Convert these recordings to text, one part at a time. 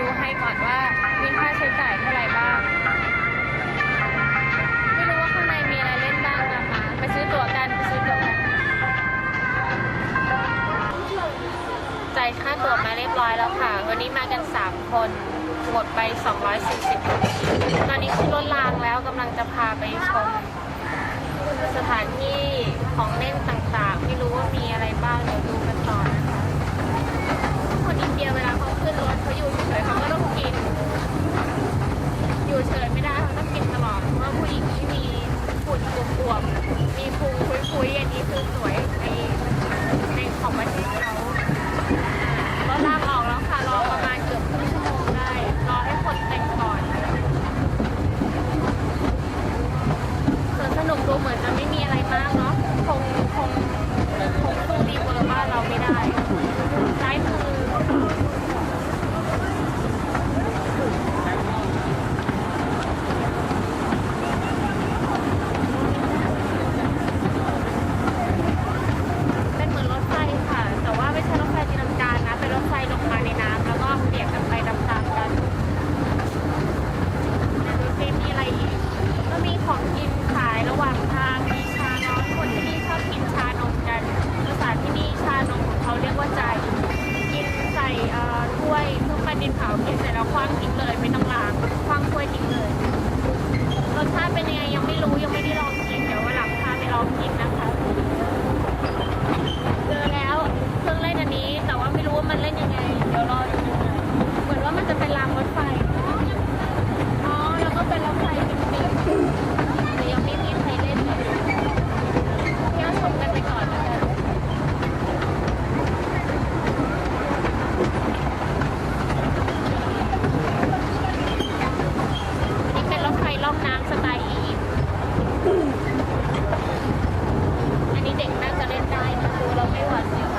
ดูให้ก่อนว่ามีค่าใช้จ่ายเท่าไหร่บ้าง ไม่รู้ว่าข้างในมีอะไรเล่นบ้างนะคะ ไปซื้อตั๋วกันไปซื้อตั๋วกันจ่ายค่าตั๋วมาเรียบร้อยแล้วค่ะ วันนี้มากัน 3 คน หมดไป 240 ตอนนี้ขึ้นรถรางแล้วกำลังจะพาไปชมสถานที่ของเล่นต่างๆ ไม่รู้ว่ามีอะไรบ้างเดี๋ยวดูกัน มีพุงคุยๆอันนี้คือสวยในในของประเทศเขารถลากออกแล้วค่ะรอประมาณเกือบครึ่งชั่วโมงได้ รอให้คนแต่งก่อนสวนสนุกดูเหมือนจะไม่มีอะไรมากเนาะคงคงคงสู้ดีกว่าบ้านเราไม่ได้ซ้ายมือ เป็นเหมือนรถไฟค่ะ แต่ว่าไม่ใช่รถไฟตีลังกานะ เป็นรถไฟลงมาในน้ำแล้วก็เปียกกันไปตามๆกันเดี๋ยวดูซิมีอะไรอีก ก็มีของกินขายระหว่างทาง มีชาน้อยคนที่นี่ชอบกินชานมกันภาษาที่นี่ชานมของเขาเรียกว่าใจ กินใส่เอ่อถ้วยทุกแผ่น ดินเผากินเสร็จแล้วคว้างทิ้งเลยไม่ต้องล้างคว้างถ้วยทิ้งเลยรสชาติเป็นยังไงยังไม่รู้ยังไม่ได้ลองกินเดี๋ยววันหลังพาไปลองกินนะคะเจอแล้วเครื่องเล่นอันนี้ แต่ว่าไม่รู้ว่ามันเล่นยังไง เดี๋ยวรอดูเหมือนว่ามันจะเป็นรางรถไฟ อ๋อ แล้วก็เป็นรถไฟจริงๆแต่ยังไม่มีใครเล่นเลยเที่ยวชมกันไปก่อนนะคะนี่เป็นรถไฟล่องน้ำสไตล์อียิปต์ อันนี้เด็กน่าจะเล่นได้นะดูเราไม่หวาดเสียว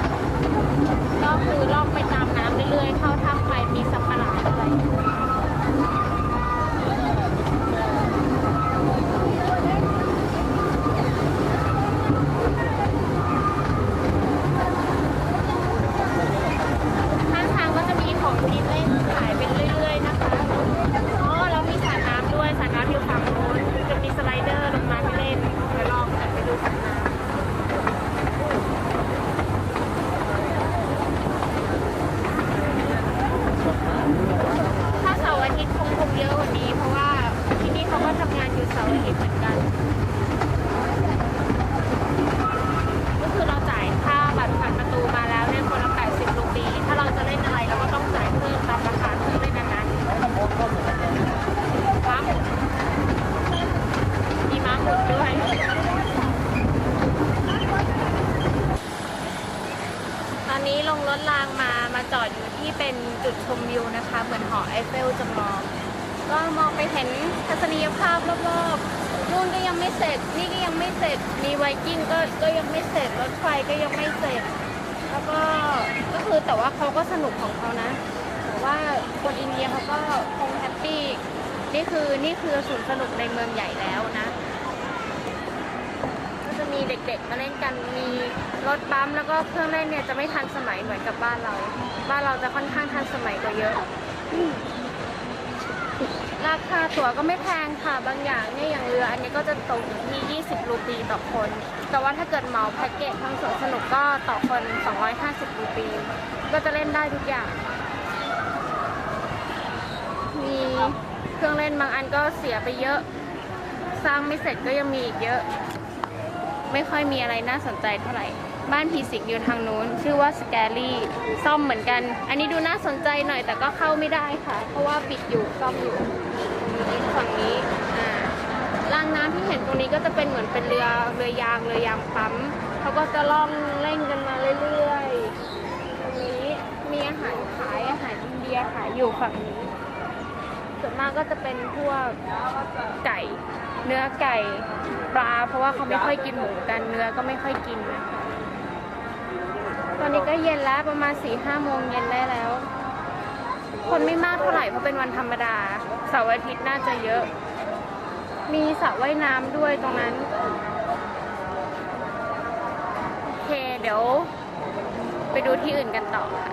ก็คือล่องไปตามน้ำ เรื่อยๆเข้าถ้ำไปมีสัตว์ประหลาดอะไร ข้างทางก็จะมีของกินเล่นขายเป็นเรื่อยๆนะคะ อ๋อแล้วมีสระน้ำด้วยสระน้ำอยู่ฝั่งโน้นจะมีสไลเดอร์ลงมาให้เล่น เดี๋ยวลองกันไปดูสระน้ำถ้าเสาร์อาทิตย์คงคงเยอะกว่านี้ เพราะว่าที่นี่เขาก็ทำงานอยู่เสาร์อาทิตย์เหมือนกัน ก็คือเราจ่ายค่าบัตรผ่านประตูมาแล้วเนี่ยคนละ 80 รูปี ถ้าเราจะเล่นอะไรเราก็ต้องจ่ายเพิ่มตามราคาเครื่องเล่นนั้นๆม้าหมุนมีม้าหมุนด้วย ตอนนี้ลง รถรางมามาจอดอยู่ที่เป็นจุดชมวิวนะคะ เหมือนหอไอเฟลจำลองก็มองไปเห็นทัศนียภาพรอบๆนู่นก็ยังไม่เสร็จ นี่ก็ยังไม่เสร็จ มีไวกิ้งก็ก็ยังไม่เสร็จ รถไฟก็ยังไม่เสร็จ แล้วก็ก็คือแต่ว่าเขาก็สนุกของเขานะแต่ว่าคนอินเดียเขาก็คงแฮปปี้นี่คือนี่คือสวนย์สนุกในเมืองใหญ่แล้วนะ มีเด็กๆมาเล่นกัน มีรถบัมแล้วก็เครื่องเล่นเนี่ยจะไม่ทันสมัยเหมือนกับบ้านเรา บ้านเราจะค่อนข้างทันสมัยกว่าเยอะ ราคาตั๋วก็ไม่แพงค่ะ บางอย่างเนี่ยอย่างเรืออันนี้ก็จะตกอยู่ที่ 20 รูปีต่อคน แต่ว่าถ้าเกิดเหมาแพ็กเกจทั้งสวนสนุกก็ต่อคน 250 รูปี ก็จะเล่นได้ทุกอย่าง มีเครื่องเล่นบางอันก็เสียไปเยอะ สร้างไม่เสร็จก็ยังมีอีกเยอะ ไม่ค่อยมีอะไรน่าสนใจเท่าไหร่ บ้านผีสิงอยู่ทางนู้น ชื่อว่าสแกลี่ซ่อมเหมือนกัน อันนี้ดูน่าสนใจหน่อยแต่ก็เข้าไม่ได้ค่ะ เพราะว่าปิดอยู่ซ่อมอยู่นี้ฝั่งนี้อ่ารางน้ำที่เห็นตรงนี้ก็จะเป็นเหมือนเป็นเรือเรือยางเรือยางปั๊มเขาก็จะล่องเล่นกันมาเรื่อยๆตรงนี้มีอาหารขายอาหารอินเดียขายอยู่ฝั่งนี้ส่วนมากก็จะเป็นพวกไก่ เนื้อไก่ปลา เพราะว่าเขาไม่ค่อยกินหมูกันเนื้อก็ไม่ค่อยกินนะคะตอนนี้ก็เย็นแล้วประมาณสี่ห้าโมงเย็นได้แล้ว คนไม่มากเท่าไหร่เพราะเป็นวันธรรมดาเสาร์อาทิตย์น่าจะเยอะ มีสระว่ายน้ำด้วยตรงนั้นโอเคเดี๋ยว ไปดูที่อื่นกันต่อค่ะ